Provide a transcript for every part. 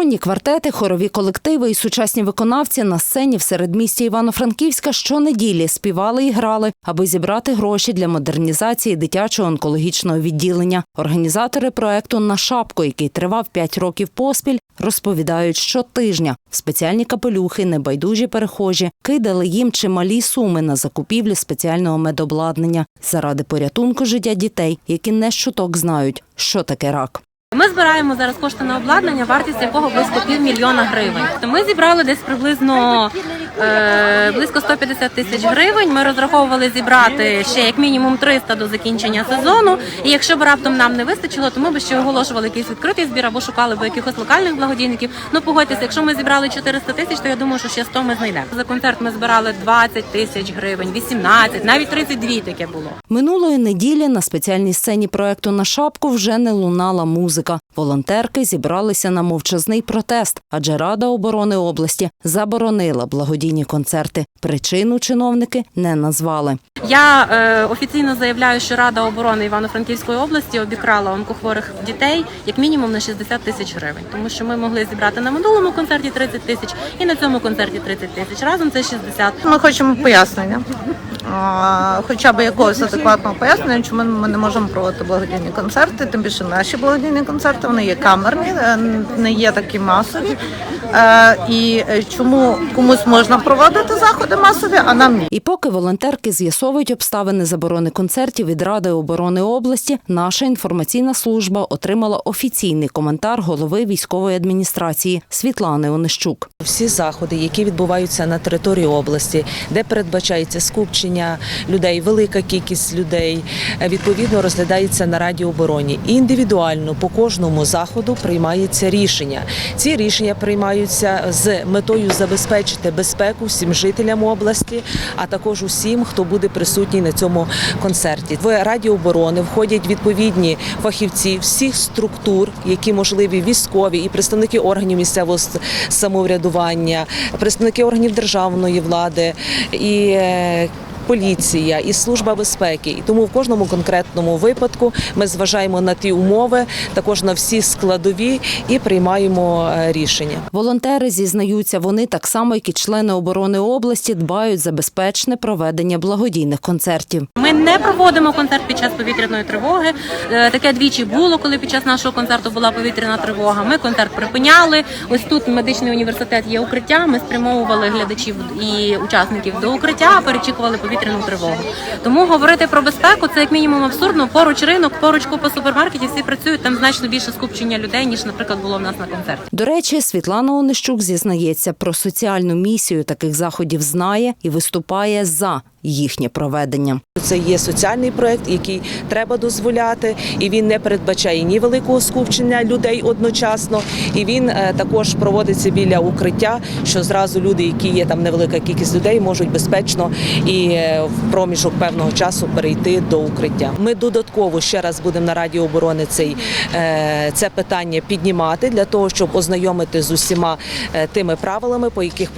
Струнні квартети, хорові колективи і сучасні виконавці на сцені в середмісті Івано-Франківська щонеділі співали і грали, аби зібрати гроші для модернізації дитячого онкологічного відділення. Організатори проекту на шапку, який тривав 5 років поспіль, розповідають щотижня. Спеціальні капелюхи, небайдужі перехожі кидали їм чималі суми на закупівлі спеціального медобладнання заради порятунку життя дітей, які не щуток знають, що таке рак. Ми збираємо зараз кошти на обладнання, вартість якого близько півмільйона гривень. То ми зібрали десь приблизно близько 150 тисяч гривень. Ми розраховували зібрати ще як мінімум 300 до закінчення сезону. І якщо б раптом нам не вистачило, то ми б ще оголошували якийсь відкритий збір або шукали б якихось локальних благодійників. Ну погодьтеся, якщо ми зібрали 400 тисяч, то я думаю, що ще 100 ми знайдемо. За концерт ми збирали 20 тисяч гривень, 18, навіть 32 таке було. Минулої неділі на спеціальній сцені проекту на шапку вже не лунала музика. Волонтерки зібралися на мовчазний протест, адже Рада оборони області заборонила благодійні концерти. Причину чиновники не назвали. Я е, офіційно заявляю, що Рада оборони Івано-Франківської області обікрала онкохворих дітей як мінімум на 60 тисяч гривень, тому що ми могли зібрати на минулому концерті 30 тисяч і на цьому концерті 30 тисяч. Разом це 60. Ми хочемо пояснення, а, хоча б якогось адекватного пояснення, чому ми не можемо проводити благодійні концерти. Тим більше наші благодійні концерти вони є камерні, е, не є такі масові. Е, І чому комусь можна проводити заходи масові, а нам ні. І поки волонтерки з'ясовують обставини заборони концертів від Ради оборони області, наша інформаційна служба отримала офіційний коментар голови військової адміністрації Світлани Онищук. Всі заходи, які відбуваються на території області, де передбачається скупчення людей, велика кількість людей, е, відповідно розглядається на Раді обороні. І індивідуально по кожному заходу приймається рішення. Ці рішення приймаються з метою забезпечити безпеку всім жителям області, а також усім, хто буде присутній на цьому концерті. В Раді оборони входять відповідні фахівці всіх структур, які можливі військові і представники органів місцевого самоврядування, представники органів державної влади і. Поліція і служба безпеки, і тому в кожному конкретному випадку ми зважаємо на ті умови, також на всі складові і приймаємо е, рішення. Волонтери зізнаються, вони так само, як і члени оборони області, дбають за безпечне проведення благодійних концертів. Ми не проводимо концерт під час повітряної тривоги. Е, Таке двічі було, коли під час нашого концерту була повітряна тривога. Ми концерт припиняли. Ось тут медичний університет є укриття. Ми спрямовували глядачів і учасників до укриття, перечікували повітряну тривогу. Тому говорити про безпеку це як мінімум абсурдно. Поруч ринок, поруч купа супермаркетів, всі працюють. Там значно більше скупчення людей ніж, наприклад, було в нас на концерті. До речі, Світлана Онищук зізнається про соціальну місію таких заходів знає і виступає за їхнє проведення. Це є соціальний проект, який треба дозволяти, і він не передбачає ні великого скупчення людей одночасно. І він е, також проводиться біля укриття, що зразу люди, які є там невелика кількість людей, можуть безпечно і е, в проміжок певного часу перейти до укриття. Ми додатково ще раз будемо на Раді оборони цей е, це питання піднімати для того, щоб ознайомити з усіма тими правилами, по яких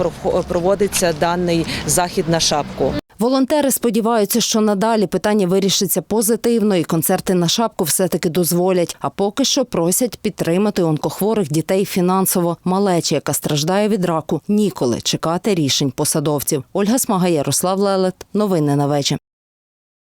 проводиться даний захід на шапку. Волонтери сподіваються, що надалі питання вирішиться позитивно, і концерти на шапку все-таки дозволять. А поки що просять підтримати онкохворих дітей фінансово. Малечі, яка страждає від раку, ніколи чекати рішень посадовців. Ольга Смага, Ярослав Лелет. Новини на вечір.